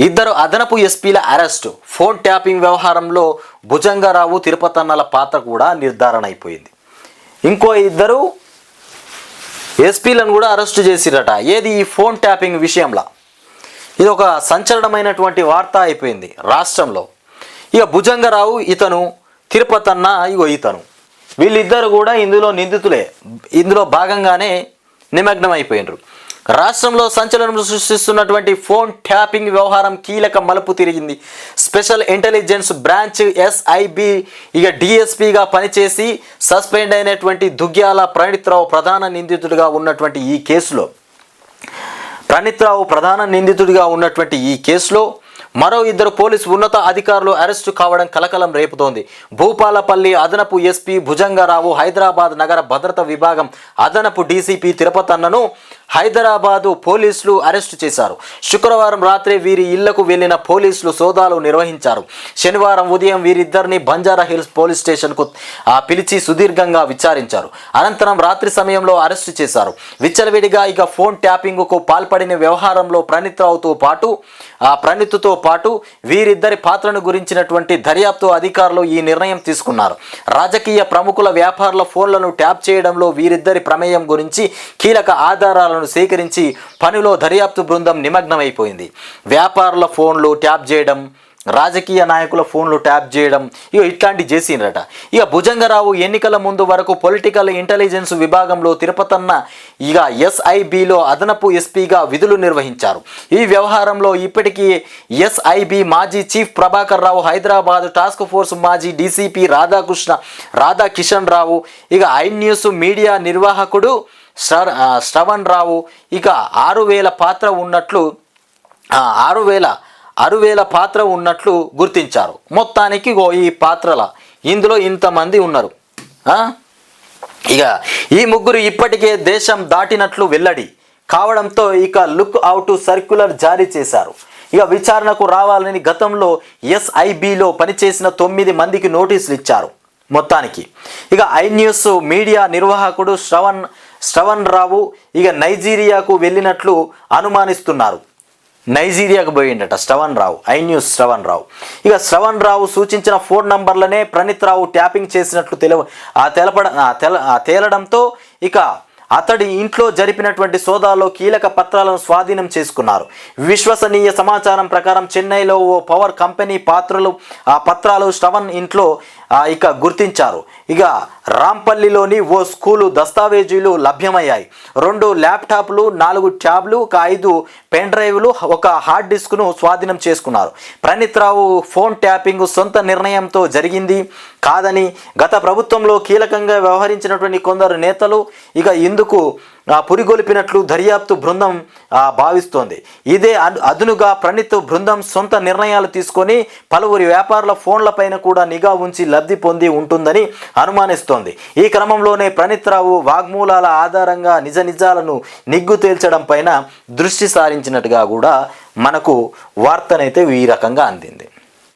ఇద్దరు అదనపు ఎస్పీల arrest phone tapping వ్యవహారంలో భుజంగరావు తిరుపతన్నల పాత్ర కూడా నిర్ధారణ అయిపోయింది ఇంకో ఇద్దరు ఎస్పీలను కూడా అరెస్టు చేసిరట. ఏది ఈ ఫోన్ ట్యాపింగ్ విషయంలో? ఇది ఒక సంచలనమైనటువంటి వార్త అయిపోయింది రాష్ట్రంలో. ఇక భుజంగరావు ఇతను తిరుపతన్న ఇగో ఇతను. వీళ్ళిద్దరు కూడా ఇందులో నిందితులే. ఇందులో భాగంగానే నిమగ్నం అయిపోయినరు రాష్ట్రంలో సంచలనం సృష్టిస్తున్నటువంటి ఫోన్ ట్యాపింగ్ వ్యవహారం కీలక మలుపు తిరిగింది. స్పెషల్ ఇంటెలిజెన్స్ బ్రాంచ్ ఎస్ఐబి ఇక డిఎస్పిగా పనిచేసి సస్పెండ్ అయినటువంటి దుగ్గ్యాల ప్రణిత్రావు ప్రధాన నిందితుడిగా ఉన్నటువంటి ఈ కేసులో. ప్రణిత్రావు ప్రధాన నిందితుడిగా ఉన్నటువంటి ఈ కేసులో మరో ఇద్దరు పోలీసు ఉన్నత అధికారులు అరెస్టు కావడం కలకలం రేపుతోంది. భూపాలపల్లి అదనపు ఎస్పీ భుజంగరావు హైదరాబాద్ నగర భద్రత విభాగం అదనపు డీసీపీ తిరుపతన్నను హైదరాబాదు పోలీసులు అరెస్టు చేశారు. శుక్రవారం రాత్రి వీరి ఇళ్ళకు వెళ్ళిన పోలీసులు సోదాలు నిర్వహించారు. శనివారం ఉదయం వీరిద్దరిని బంజారా హిల్స్ పోలీస్ స్టేషన్కు పిలిచి సుదీర్ఘంగా విచారించారు. అనంతరం రాత్రి సమయంలో అరెస్టు చేశారు. విచ్చలవిడిగా ఇక ఫోన్ ట్యాపింగ్కు పాల్పడిన వ్యవహారంలో ప్రణిత్రావుతో పాటు ఆ ప్రణిత్తో పాటు వీరిద్దరి పాత్రను గురించినటువంటి దర్యాప్తు అధికారులు ఈ నిర్ణయం తీసుకున్నారు. రాజకీయ ప్రముఖుల వ్యాపారుల ఫోన్లను ట్యాప్ చేయడంలో వీరిద్దరి ప్రమేయం గురించి కీలక ఆధారాలను సేకరించి పనిలో దర్యాప్తు బృందం నిమగ్నమైపోయింది. వ్యాపారుల ఫోన్లు ట్యాప్ చేయడం రాజకీయ నాయకుల ఫోన్లు ట్యాప్ చేయడం ఇక ఇట్లాంటి చేసిండ్రట ఇక భుజంగరావు ఎన్నికల ముందు వరకు పొలిటికల్ ఇంటెలిజెన్స్ విభాగంలో తిరుపతన్న ఇక ఎస్ఐబిలో అదనపు ఎస్పీగా విధులు నిర్వహించారు. ఈ వ్యవహారంలో ఇప్పటికీ ఎస్ఐబి మాజీ chief Prabhakar Rao Hyderabad task force మాజీ డీసీపీ రాధాకృష్ణ రాధా కిషన్ రావు ఇక ఐ న్యూస్ మీడియా నిర్వాహకుడు శ్ర- శ్రవణ్ రావు ఇక ఆరు వేల పాత్ర ఉన్నట్లు ఆరు వేల అరువేల పాత్ర ఉన్నట్లు గుర్తించారు. మొత్తానికి ఇగో ఈ పాత్రల ఇందులో ఇంతమంది ఉన్నారు. ఇక ఈ ముగ్గురు ఇప్పటికే దేశం దాటినట్లు వెల్లడి. కావడంతో ఇక లుక్ అవుట్ సర్క్యులర్ జారీ చేశారు. ఇక విచారణకు రావాలని గతంలో ఎస్ఐబిలో పనిచేసిన తొమ్మిది మందికి నోటీసులు ఇచ్చారు. మొత్తానికి ఇక ఐ న్యూస్ మీడియా నిర్వాహకుడు శ్రవణ్ శ్రవణ్ రావు ఇక నైజీరియాకు వెళ్ళినట్లు అనుమానిస్తున్నారు. నైజీరియాకు పోయిండట శ్రవణ్ రావు ఐ న్యూస్ శ్రవణ్ రావు. ఇక శ్రవణ్ రావు సూచించిన ఫోన్ నంబర్లనే ప్రణీత్ రావు ట్యాపింగ్ చేసినట్లు తెల ఆ తెలపడ తెల తేలడంతో ఇక అతడి ఇంట్లో జరిపినటువంటి సోదాలో కీలక పత్రాలను స్వాధీనం చేసుకున్నారు. విశ్వసనీయ సమాచారం ప్రకారం చెన్నైలో ఓ పవర్ కంపెనీ పాత్రలు ఆ పత్రాలు శ్రవణ్ ఇంట్లో ఇక గుర్తించారు. ఇక రాంపల్లిలోని ఓ స్కూలు దస్తావేజీలు లభ్యమయ్యాయి. రెండు ల్యాప్టాప్లు నాలుగు ట్యాబ్లు ఒక ఐదు పెన్ డ్రైవ్లు ఒక హార్డ్ డిస్క్ను స్వాధీనం చేసుకున్నారు. ప్రణీత్ రావు ఫోన్ ట్యాపింగ్ సొంత నిర్ణయంతో జరిగింది. కాదని గత ప్రభుత్వంలో కీలకంగా వ్యవహరించినటువంటి కొందరు నేతలు ఇక ఇందు అందుకు పురిగొలిపినట్లు దర్యాప్తు బృందం భావిస్తోంది. ఇదే అదునుగా ప్రణీత్ బృందం సొంత నిర్ణయాలు తీసుకొని పలువురి వ్యాపారుల ఫోన్లపైన కూడా నిఘా ఉంచి లబ్ధి పొంది ఉంటుందని అనుమానిస్తోంది. ఈ క్రమంలోనే ప్రణీత్ రావు వాగ్మూలాల ఆధారంగా నిజ నిజాలను నిగ్గు తేల్చడం పైన దృష్టి సారించినట్టుగా కూడా మనకు వార్తనైతే ఈ రకంగా అందింది.